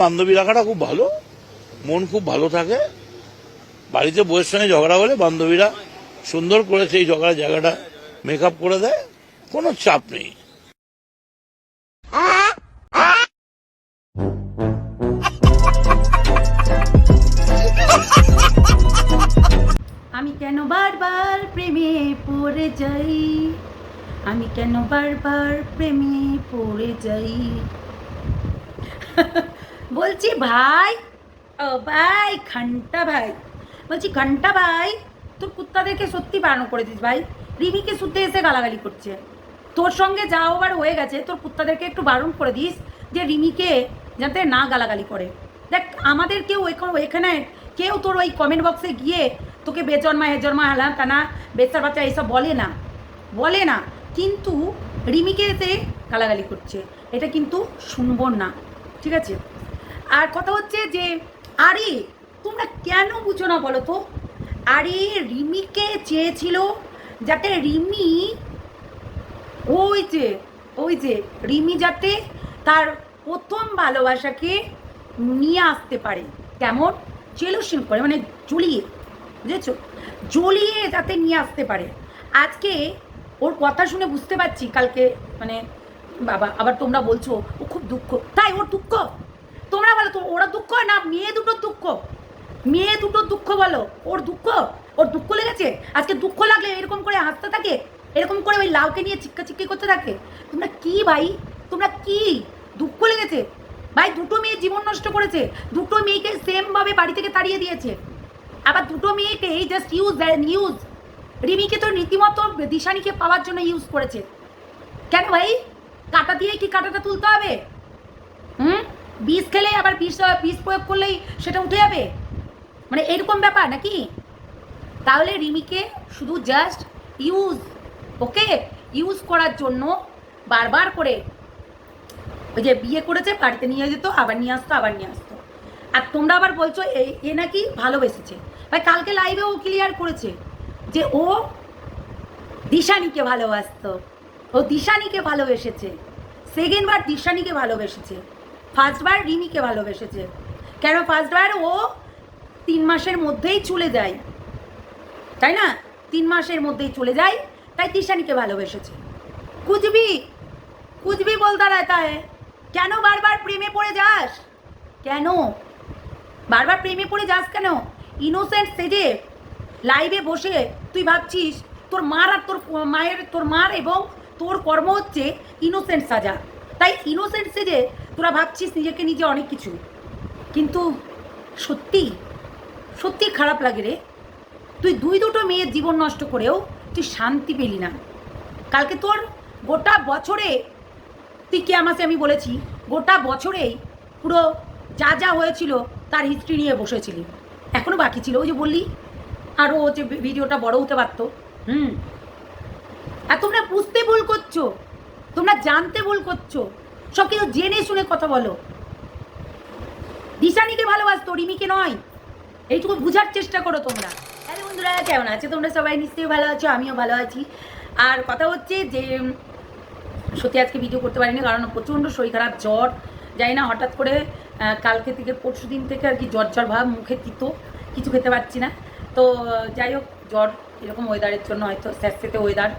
বান্ধবী রাখাটা খুব ভালো। মন খুব ভালো থাকে। বাড়িতে বউয়ের সঙ্গে ঝগড়া হলে বান্ধবীরা সুন্দর করে সেই ঝগড়া জায়গাটা মেকআপ করে দেয়। কোনো চাপ নেই। আমি কেন বারবার প্রেমে পড়ে যাই? আমি কেন বারবার প্রেমে পড়ে যাই? বলছি, ভাই, ও ভাই, ঘণ্টা ভাই। বলছি, ঘণ্টা ভাই, তোর কুত্তাদেরকে সত্যি বারণ করে দিস ভাই? রিমিকে শুতে এসে গালাগালি করছে। তোর সঙ্গে যা ওবার হয়ে গেছে, তোর কুত্তাদেরকে একটু বারণ করে দিস যে রিমিকে যাতে না গালাগালি করে। দেখ, আমাদের কেউ এখন এখানে, কেউ তোর ওই কমেন্ট বক্সে গিয়ে তোকে বেজন্মা হেজন্মা হালাম টানা বেচার বাচ্চা এইসব বলে না। বলে না, কিন্তু রিমিকে এসে গালাগালি করছে। এটা কিন্তু শুনব না। ঠিক আছে? আর কথা হচ্ছে যে, আরে, তোমরা কেন বুঝো না বলো তো? আরে রিমিকে চেয়েছিল যাতে রিমি ওই যে ওই যে, রিমি যাতে তার প্রথম ভালোবাসাকে নিয়ে আসতে পারে। কেমন? জেলুসিন করে মানে জ্বলিয়ে, বুঝেছ? জ্বলিয়ে যাতে নিয়ে আসতে পারে। আজকে ওর কথা শুনে বুঝতে পারছি, কালকে মানে বাবা, আবার তোমরা বলছো, ও খুব দুঃখ। তাই ওর দুঃখ? দুঃখ না, মেয়ে দুটোর দুঃখ। মেয়ে দুটোর দুঃখ বলো। ওর দুঃখ? ওর দুঃখ লেগেছে? আজকে দুঃখ লাগলে এরকম করে হাসতে থাকে? এরকম করে ওই লাউকে নিয়ে চিক্কা চিক্কি করতে থাকে? তোমরা কি ভাই? তোমরা কি? দুঃখ লেগেছে? ভাই, দুটো মেয়ে জীবন নষ্ট করেছে। দুটো মেয়েকে সেমভাবে বাড়ি থেকে তাড়িয়ে দিয়েছে। আবার দুটো মেয়েকে এই জাস্ট ইউজ ইউজ রিমিকে তো রীতিমতো দিশানিকে পাওয়ার জন্য ইউজ করেছে। কেন ভাই? কাটা দিয়ে কি কাটাটা তুলতে হবে? হুম? বিষ খেলে আবার বিষ বিষ প্রয়োগ করলেই সেটা উঠে যাবে? মানে এরকম ব্যাপার নাকি? তাহলে রিমিকে শুধু জাস্ট ইউজ ওকে ইউজ করার জন্য বারবার করে ওই যে বিয়ে করেছে, বাড়িতে নিয়ে যেত, আবার নিয়ে আসতো, আবার নিয়ে আসতো। আর তোমরা আবার বলছো এই এ নাকি ভালোবেসেছে। ভাই, কালকে লাইভে ও ক্লিয়ার করেছে যে ও দিশানিকে ভালোবাসতো। ও দিশানিকে ভালোবেসেছে। সেকেন্ড বার দিশানিকে ভালোবেসেছে। ফার্স্টবার রিমিকে ভালোবেসেছে। কেন? ফার্স্টবার ও তিন মাসের মধ্যেই চলে যায়। তাই না? তিন মাসের মধ্যেই চলে যায়, তাই তিশানিকে ভালোবেসেছে। কুচবি কুচবি বলতে রাতা হ্যাঁ কেন বারবার প্রেমে পড়ে যাস? কেন? বারবার প্রেমে পড়ে যাস কেন? ইনোসেন্ট সেজে লাইভে বসে তুই ভাবছিস, তোর মার আর তোর মায়ের, তোর মার এবং তোর কর্ম হচ্ছে ইনোসেন্ট সাজা। তাই ইনোসেন্ট সেজে তোরা ভাবছিস নিজেকে নিজে অনেক কিছু, কিন্তু সত্যি সত্যি খারাপ লাগে রে। তুই দুই দুটো মেয়ের জীবন নষ্ট করেও তুই শান্তি পেলি না। কালকে তোর গোটা বছরে, তুই কে আমাকে আমি বলেছি, গোটা বছরেই পুরো যা যা হয়েছিল তার হিস্ট্রি নিয়ে বসেছিলি। এখনও বাকি ছিল। ওই যে বললি আরও যে ভিডিওটা বড় হতে পারতো। হুম। আর তোমরা বুঝতে ভুল করছ, তোমরা জানতে ভুল করছ। সব কিছু জেনে শুনে কথা বলো। দিশানিকে ভালোবাসতো, রিমিকে নয়। এইটুকু বোঝার চেষ্টা করো তোমরা। হ্যালো বন্ধুরা, কেমন আছে? তোমরা সবাই নিশ্চয়ই ভালো আছো, আমিও ভালো আছি। আর কথা হচ্ছে যে, সত্যি আজকে ভিডিও করতে পারিনি, কারণ প্রচণ্ড শরীর খারাপ, জ্বর। জানি না, হঠাৎ করে কালকে থেকে, পরশু দিন থেকে আর কি জ্বর জ্বর ভাব, মুখে তিতো, কিছু খেতে পারছি না। তো, যাই হোক, জ্বর এরকম ওয়েদারের জন্য হয়তো স্যাঁতস্যাঁতে ওয়েদার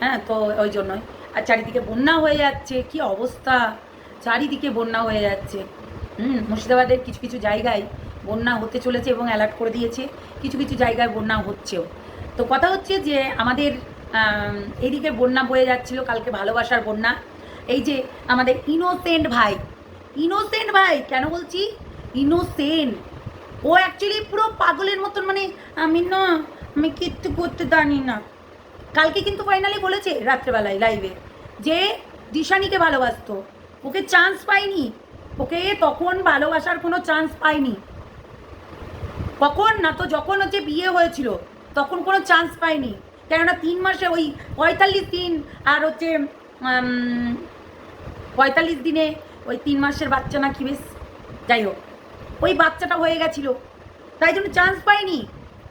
হ্যাঁ তো ওই জন্যই। আর চারিদিকে বন্যা হয়ে যাচ্ছে, কি অবস্থা? চারিদিকে বন্যা হয়ে যাচ্ছে। হুম মুর্শিদাবাদের কিছু কিছু জায়গায় বন্যা হতে চলেছে এবং অ্যালার্ট করে দিয়েছে। কিছু কিছু জায়গায় বন্যা হচ্ছেও। তো কথা হচ্ছে যে আমাদের আম, এদিকে বন্যা বয়ে যাচ্ছিল কালকে ভালোবাসার বন্যা। এই যে আমাদের ইনোসেন্ট ভাই ইনোসেন্ট ভাই কেন বলছি? ইনোসেন্ট ও অ্যাকচুয়ালি পুরো পাগলের মতন মানে আমি না আমি কিচ্ছু করতে জানি না। কালকে কিন্তু ফাইনালি বলেছে রাত্রেবেলায় লাইভে যে দিশানিকে ভালোবাসতো। ওকে চান্স পাইনি। ওকে তখন ভালোবাসার কোনো চান্স পাইনি। কখন না তো যখন হচ্ছে বিয়ে হয়েছিল, তখন কোনো চান্স পাইনি। কেননা তিন মাসে ওই পঁয়তাল্লিশ দিন আর হচ্ছে পঁয়তাল্লিশ দিনে ওই তিন মাসের বাচ্চা না কি বেশ, যাই হোক, ওই বাচ্চাটা হয়ে গেছিল। তাই জন্য চান্স পাইনি।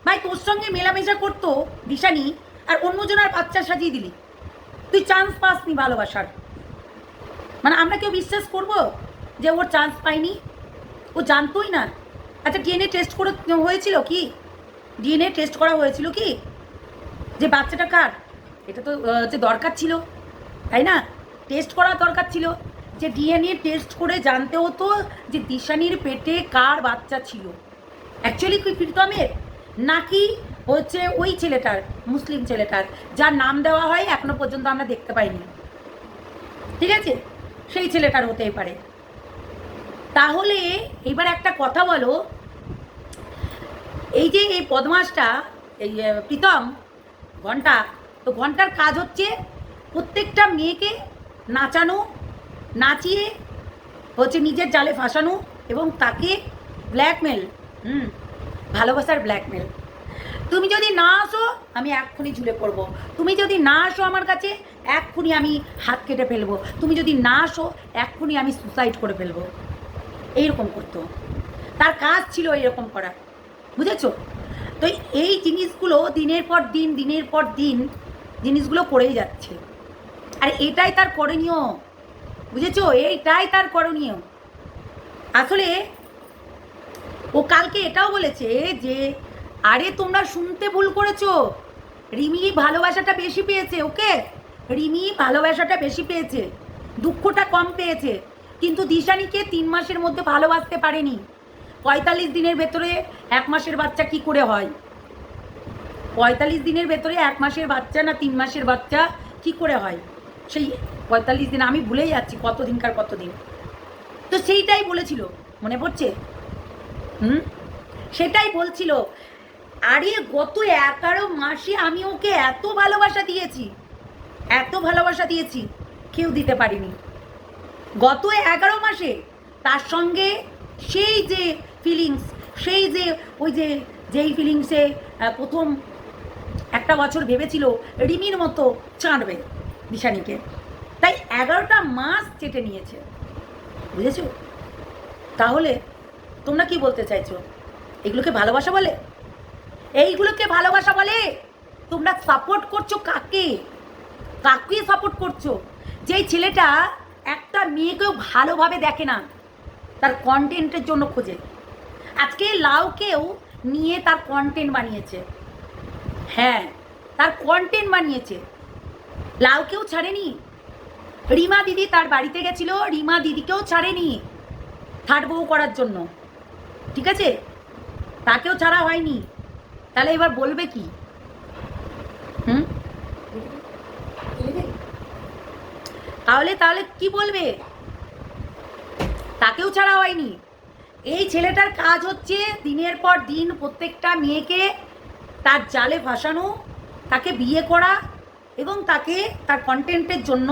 ভাই, তোর সঙ্গে মেলামেশা করতো দিশানি, আর অন্যজনের বাচ্চা সাজিয়ে দিলি। তুই চান্স পাসনি ভালোবাসার। মানে আমরা কেউ বিশ্বাস করব যে ওর চান্স পাইনি? ও জানতোই না। আচ্ছা ডিএনএ টেস্ট করে হয়েছিল কি? ডিএনএ টেস্ট করা হয়েছিল কি? যে বাচ্চাটা কার? এটা তো যে দরকার ছিল, তাই না? টেস্ট করা দরকার ছিল। যে ডিএনএ টেস্ট করে জানতে হতো যে দিশানির পেটে কার বাচ্চা ছিল। অ্যাকচুয়ালি কি প্রীতমের? নাকি হচ্ছে ওই ছেলেটার, মুসলিম ছেলেটার, যার নাম দেওয়া হয় এখনও পর্যন্ত আমরা দেখতে পাইনি। ঠিক আছে? সেই ছেলেটার হতেই পারে। তাহলে এবার একটা কথা বলো, এই যে এই বদমাসটা এই প্রীতম, ঘণ্টা, তো ঘণ্টার কাজ হচ্ছে প্রত্যেকটা মেয়েকে নাচানো, নাচিয়ে হচ্ছে নিজের জালে ফাঁসানো এবং তাকে ব্ল্যাকমেল হুম, ভালোবাসার ব্ল্যাকমেল তুমি যদি না আসো, আমি এক্ষুনি ঝুলে পড়ব। তুমি যদি না আসো আমার কাছে এক্ষুনি আমি হাত কেটে ফেলব। তুমি যদি না আসো, এক্ষুনি আমি সুসাইড করে ফেলব। এইরকম করতো। তার কাজ ছিল এরকম করা। বুঝেছ? তো এই জিনিসগুলো দিনের পর দিন, দিনের পর দিন জিনিসগুলো করেই যাচ্ছে। আর এটাই তার করণীয়। বুঝেছ? এইটাই তার করণীয়। আসলে ও কালকে এটাও বলেছে যে, আরে তোমরা শুনতে ভুল করেছ। রিমি ভালোবাসাটা বেশি পেয়েছে, ওকে? রিমি ভালোবাসাটা বেশি পেয়েছে, দুঃখটা কম পেয়েছে, কিন্তু দিশানিকে তিন মাসের মধ্যে ভালোবাসতে পারেনি। পঁয়তাল্লিশ দিনের ভেতরে এক মাসের বাচ্চা কি করে হয়? পঁয়তাল্লিশ দিনের ভেতরে এক মাসের বাচ্চা না তিন মাসের বাচ্চা কি করে হয়? সেই পঁয়তাল্লিশ দিন, আমি ভুলে যাচ্ছি কত দিনকার কত দিন তো সেইটাই বলেছিল, মনে পড়ছে? হুম? সেটাই বলছিল, আরে গত এগারো মাসে আমি ওকে এত ভালোবাসা দিয়েছি। এত ভালোবাসা দিয়েছি, কেউ দিতে পারিনি। গত এগারো মাসে তার সঙ্গে সেই যে ফিলিংস সেই যে ওই যে যেই ফিলিংসে প্রথম একটা বছর ভেবেছিল রিমির মতো চাঁদবে দিশানিকে তাই এগারোটা মাস চেটে নিয়েছে। বুঝেছ? তাহলে তোমরা কি বলতে চাইছো? এগুলোকে ভালোবাসা বলে? এইগুলোকে ভালোবাসা বলে তোমরা সাপোর্ট করছ কাকে? কাকে সাপোর্ট করছ? যেই ছেলেটা একটা মেয়েকেও ভালোভাবে দেখে না, তার কন্টেন্টের জন্য খোঁজে। আজকে লাউকেও নিয়ে তার কন্টেন্ট বানিয়েছে। হ্যাঁ তার কন্টেন্ট বানিয়েছে। লাউকেও ছাড়েনি। রিমা দিদি তার বাড়িতে গেছিল, রিমা দিদিকেও ছাড়েনি থার্ড বউ করার জন্য। ঠিক আছে? তাকেও ছাড়া হয়নি। তাহলে এবার বলবে কি হুম তাহলে তাহলে কি বলবে? তাকেও ছাড়া হয়নি। এই ছেলেটার কাজ হচ্ছে দিনের পর দিন প্রত্যেকটা মেয়েকে তার জালে ফাঁসানো, তাকে বিয়ে করা এবং তাকে তার কন্টেন্টের জন্য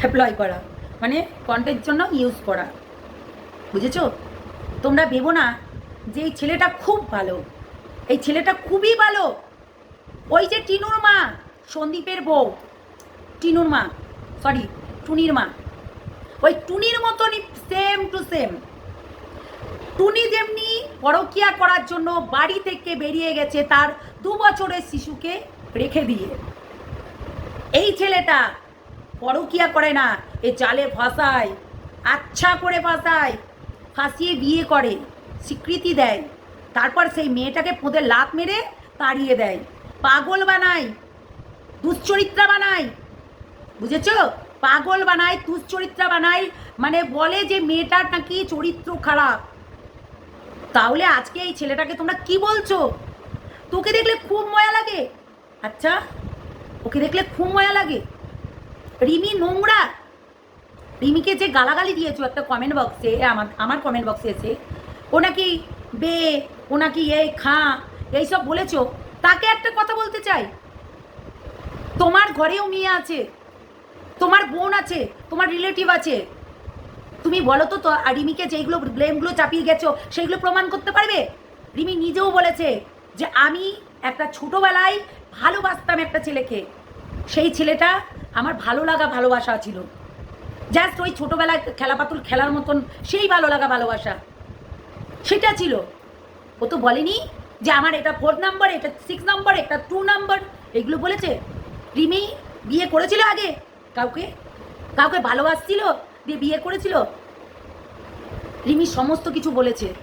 অ্যাপ্লয় করা মানে কন্টেন্টের জন্য ইউজ করা। বুঝেছ? তোমরা ভেবো না যে এই ছেলেটা খুব ভালো। এই ছেলেটা খুবই ভালো। ওই যে টিনুর মা, সন্দীপের বউ। টিনুর মা। সরি টুনির মা। ওই টুনির মতনই সেম টু সেম টুনি যেমনি পরকিয়া করার জন্য বাড়ি থেকে বেরিয়ে গেছে, তার দু বছরের শিশুকে রেখে দিয়ে। এই ছেলেটা পরকিয়া করে না, এ জালে ফাঁসায় আচ্ছা করে ফাঁসায়, ফাঁসিয়ে বিয়ে করে, স্বীকৃতি দেয়। তারপর সেই মেয়েটাকে পোঁদে লাত মেরে তাড়িয়ে দেয়। পাগল বানায়, দুশ্চরিত্রা বানায় বুঝেছ? পাগল বানায় দুশ্চরিত্রা বানায় মানে বলে যে মেয়েটার নাকি চরিত্র খারাপ। তাহলে আজকে এই ছেলেটাকে তোমরা কি বলছো? তোকে দেখলে খুব ময়া লাগে। আচ্ছা ওকে দেখলে খুব ময়া লাগে। রিমি নোংরা। রিমিকে যে গালাগালি দিয়েছ একটা কমেন্ট বক্সে আমার আমার কমেন্ট বক্সে এসে, ও নাকি বে, ও নাকি এই খা, এইসব বলেছ। তাকে একটা কথা বলতে চাই। তোমার ঘরেও মেয়ে আছে। তোমার বোন আছে, তোমার রিলেটিভ আছে। তুমি বলো তো তো রিমিকে যেইগুলো ব্লেমগুলো চাপিয়ে গেছো, সেইগুলো প্রমাণ করতে পারবে? রিমি নিজেও বলেছে যে আমি একটা ছোটোবেলায় ভালোবাসতাম একটা ছেলেকে। সেই ছেলেটা আমার ভালো লাগা ভালোবাসা ছিল। জাস্ট ওই ছোটোবেলায় খেলাপাতুল খেলার মতন সেই ভালো লাগা ভালোবাসা। সেটা ছিল। ও তো বলেনি যে আমার এটা ফোর নাম্বার এটা সিক্স নাম্বার এটা টু নাম্বার এগুলো বলেছে। রিমি বিয়ে করেছিল আগে। কাউকে? কাউকে ভালোবাসছিল? দিয়ে বিয়ে করেছিল? রিমি সমস্ত কিছু বলেছে।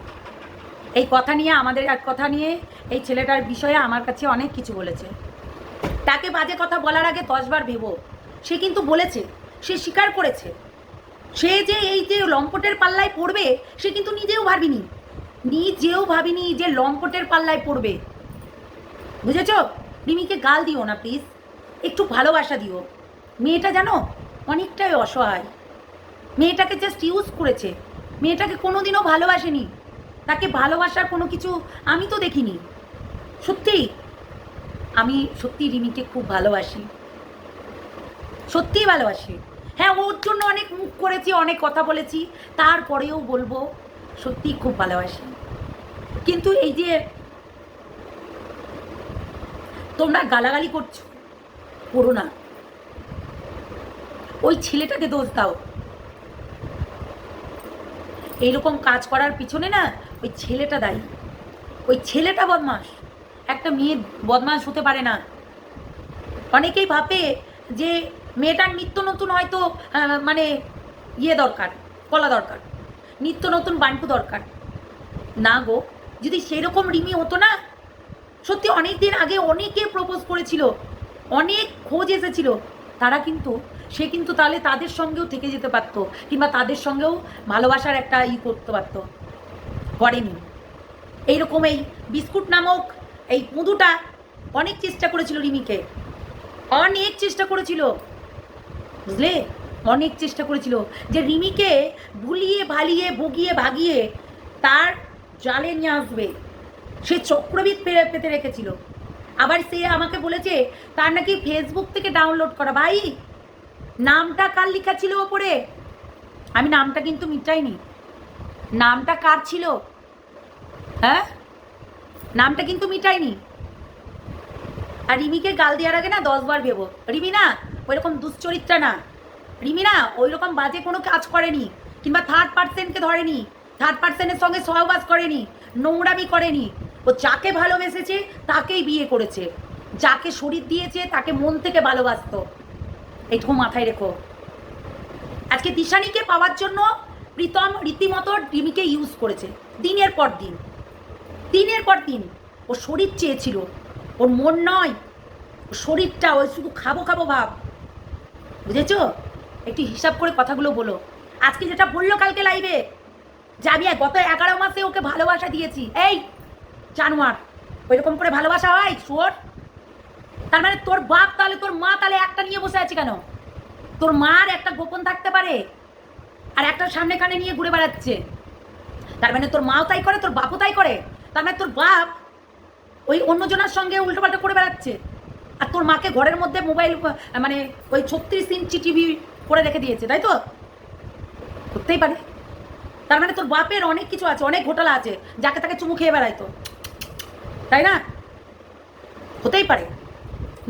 এই কথা নিয়ে, আমাদের এক কথা নিয়ে, এই ছেলেটার বিষয়ে আমার কাছে অনেক কিছু বলেছে। তাকে বাজে কথা বলার আগে দশবার ভেবো। সে কিন্তু বলেছে, সে স্বীকার করেছে। সে যে এই যে লম্পটের পাল্লায় পড়বে, সে কিন্তু নিজেও ভাবিনি। নিজেও ভাবিনি যে লম্পটের পাল্লায় পড়বে। বুঝেছ? রিমিকে গাল দিও না, প্লিজ। একটু ভালোবাসা দিও। মেয়েটা জানো অনেকটাই অসহায়। মেয়েটাকে জাস্ট ইউজ করেছে। মেয়েটাকে কোনো দিনও ভালোবাসেনি। তাকে ভালোবাসার কোনো কিছু আমি তো দেখিনি। সত্যি? আমি সত্যি রিমিকে খুব ভালোবাসি। সত্যিই ভালোবাসি। হ্যাঁ ওর জন্য অনেক মুখ করেছি, অনেক কথা বলেছি। তারপরেও বলব, সত্যিই খুব ভালোবাসি। কিন্তু এই যে তোমরা গালাগালি করছ, করো না। ওই ছেলেটাকে দোষ দাও। এইরকম কাজ করার পিছনে না ওই ছেলেটা দায়ী। ওই ছেলেটা বদমাস একটা মেয়ে বদমাস হতে পারে না। অনেকেই ভাবে যে মেয়েটার নিত্য নতুন হয়তো মানে ইয়ে দরকার, কলা দরকার, নিত্য নতুন বান্টু দরকার। না গো, যদি সেরকম রিমি হতো না, সত্যি অনেক দিন আগে অনেকে প্রপোজ করেছিল, অনেক খোঁজ এসেছিল। তারা কিন্তু সে কিন্তু তাহলে তাদের সঙ্গেও থেকে যেতে পারতো, কিংবা তাদের সঙ্গেও ভালোবাসার একটা ই করতে পারতো। করেনি। এইরকম এই বিস্কুট নামক এই পুঁদুটা অনেক চেষ্টা করেছিল রিমিকে। অনেক চেষ্টা করেছিল। বুঝলে? অনেক চেষ্টা করেছিল যে রিমিকে ভুলিয়ে, ভালিয়ে, ভুগিয়ে, ভাগিয়ে তার জালে নিয়ে আসবে। সে চক্রবিদ পেতে রেখেছিল। আবার সে আমাকে বলেছে, তার নাকি ফেসবুক থেকে ডাউনলোড করা। ভাই নামটা কার লেখা ছিল ওপরে? আমি নামটা কিন্তু মিটাইনি। নামটা কার ছিল? হ্যাঁ? নামটা কিন্তু মিটাইনি। আর রিমিকে গাল দেওয়ার আগে না দশবার ভেবো। রিমি না, ওইরকম দুশ্চরিত্রা না। রিমি না ওই রকম বাজে কোনো কাজ করেনি, কিংবা থার্ড পার্সেন্টকে ধরেনি থার্ড পার্সেন্টের সঙ্গে সহবাস করেনি, নোংরামি করেনি। ও যাকে ভালোবেসেছে, তাকেই বিয়ে করেছে। যাকে শরীর দিয়েছে, তাকে মন থেকে ভালোবাসতো। এইটুকু মাথায় রেখো। আজকে দিশানিকে পাওয়ার জন্য প্রীতম রীতিমতো ডিমিকে ইউজ করেছে, দিনের পর দিন। দিনের পর দিন ও শরীর চেয়েছিল, ওর মন নয় ওর শরীরটা ওই শুধু খাব খাব ভাব। বুঝেছ? একটু হিসাব করে কথাগুলো বলো। আজকে যেটা বলল কালকে লাইভে যে আমি গত এগারো মাসে ওকে ভালোবাসা দিয়েছি। এই, জানোয়ার, ওইরকম করে ভালোবাসা হয়, শুয়োর? তার মানে তোর বাপ তাহলে তোর মা তাহলে একটা নিয়ে বসে আছে কেন? তোর মার একটা গোপন থাকতে পারে? আর একটা সামনে কানে নিয়ে ঘুরে বেড়াচ্ছে। তার মানে তোর মাও তাই করে, তোর বাপও তাই করে। তার মানে তোর বাপ ওই অন্যজনের সঙ্গে উল্টোপাল্টা করে বেড়াচ্ছে। আর তোর মাকে ঘরের মধ্যে মোবাইল মানে ওই ছত্রিশ ইঞ্চি টিভি করে রেখে দিয়েছে, তাই তো? করতেই পারে। তার মানে তোর বাপের অনেক কিছু আছে, অনেক ঘোটালা আছে, যাকে তাকে চুমু খেয়ে বেড়াইতো তাই না? হতেই পারে।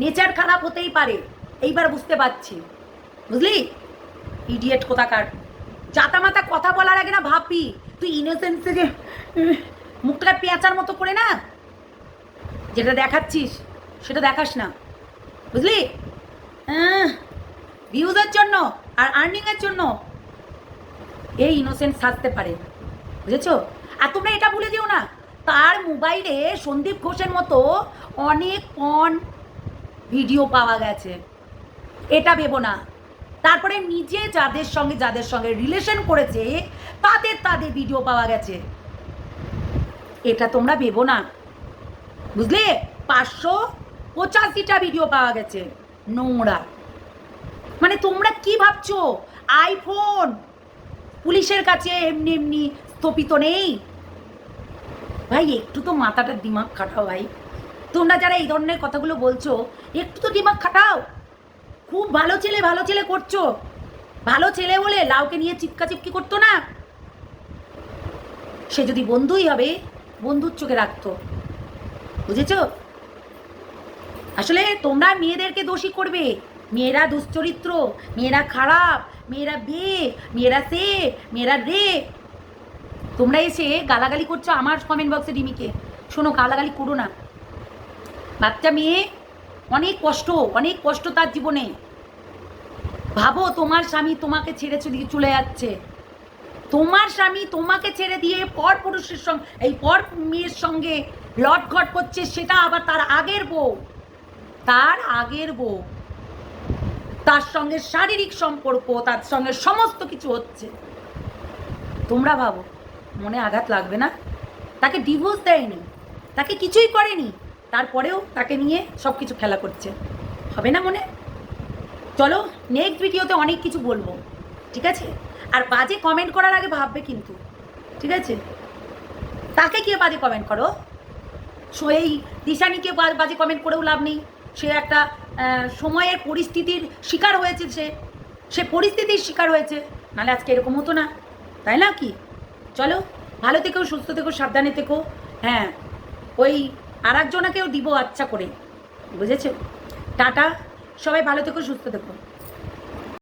নেচার খারাপ হতেই পারে। এইবার বুঝতে পারছি। বুঝলি? ইডিয়েট কোথাকার। চাতা মাতা কথা বলার আগে না ভাববি, তুই ইনোসেন্সে যে মুখটা পেঁচার মতো করে না? যেটা দেখাচ্ছিস, সেটা দেখাস না। বুঝলি? ভিউজের জন্য আর আর্নিংয়ের জন্য এই ইনোসেন্স সাজতে পারে। বুঝেছ? আর তোমরা এটা ভুলে যেও না, তার মোবাইলে সন্দীপ ঘোষের মতো অনেক পন ভিডিও পাওয়া গেছে। এটা ভেবো না। তারপরে নিজে যাদের সঙ্গে যাদের সঙ্গে রিলেশন করেছে, তাদের তাদের ভিডিও পাওয়া গেছে। এটা তোমরা ভেবো না। বুঝলে? পাঁচশো পঁচাশিটা ভিডিও পাওয়া গেছে। নোংরা। মানে তোমরা কি ভাবছ? আইফোন পুলিশের কাছে এমনি এমনি স্থপিত নেই। ভাই, একটু তো মাথাটা দিমাগ খাটাও ভাই। তোমরা যারা এই ধরনের কথাগুলো বলছো, একটু তো দিমাগ খাটাও। খুব ভালো ছেলে ভালো ছেলে করছ। ভালো ছেলে বলে লাউকে নিয়ে চিপকা চিপকি করতো না। সে যদি বন্ধুই হবে, বন্ধুর চোখে রাখতো। বুঝেছ? আসলে তোমরা মেয়েদেরকে দোষী করবে। মেয়েরা দুশ্চরিত্র, মেয়েরা খারাপ, মেয়েরা বে মেয়েরা সে, মেয়েরা রে। তোমরা এসে গালাগালি করছ আমার কমেন্ট বক্সে ডিমিকে। শোনো, গালাগালি করো না। বাচ্চা মেয়ে, অনেক কষ্ট অনেক কষ্ট তার জীবনে। ভাবো তোমার স্বামী তোমাকে ছেড়ে চলে চলে যাচ্ছে। তোমার স্বামী তোমাকে ছেড়ে দিয়ে পর পুরুষের সঙ্গে, এই পর মেয়ের সঙ্গে লটঘট করছে, সেটা আবার তার আগের বউ। তার আগের বউ। তার সঙ্গে শারীরিক সম্পর্ক, তার সঙ্গে সমস্ত কিছু হচ্ছে। তোমরা ভাবো, মনে আঘাত লাগবে না? তাকে ডিভোর্স দেয়নি। তাকে কিছুই করেনি। তারপরেও তাকে নিয়ে সব কিছু খেলা করছে। হবে না মনে? চলো নেক্সট ভিডিওতে অনেক কিছু বলব, ঠিক আছে? আর বাজে কমেন্ট করার আগে ভাববে কিন্তু, ঠিক আছে? তাকে কে বাজে কমেন্ট করো? সো এই দিশানিকে বাজে কমেন্ট করেও লাভ নেই। সে একটা সময়ের পরিস্থিতির শিকার হয়েছে সে। সে পরিস্থিতির শিকার হয়েছে, নাহলে আজকে এরকম হতো না। তাই না কি? চলো, ভালো থেকো, সুস্থ থেকো, সাবধানে থেকো। হ্যাঁ ওই আর একজনাকেও দিব আচ্ছা করে। বুঝেছ টাটা সবাই ভালো থেকো সুস্থ থেকো।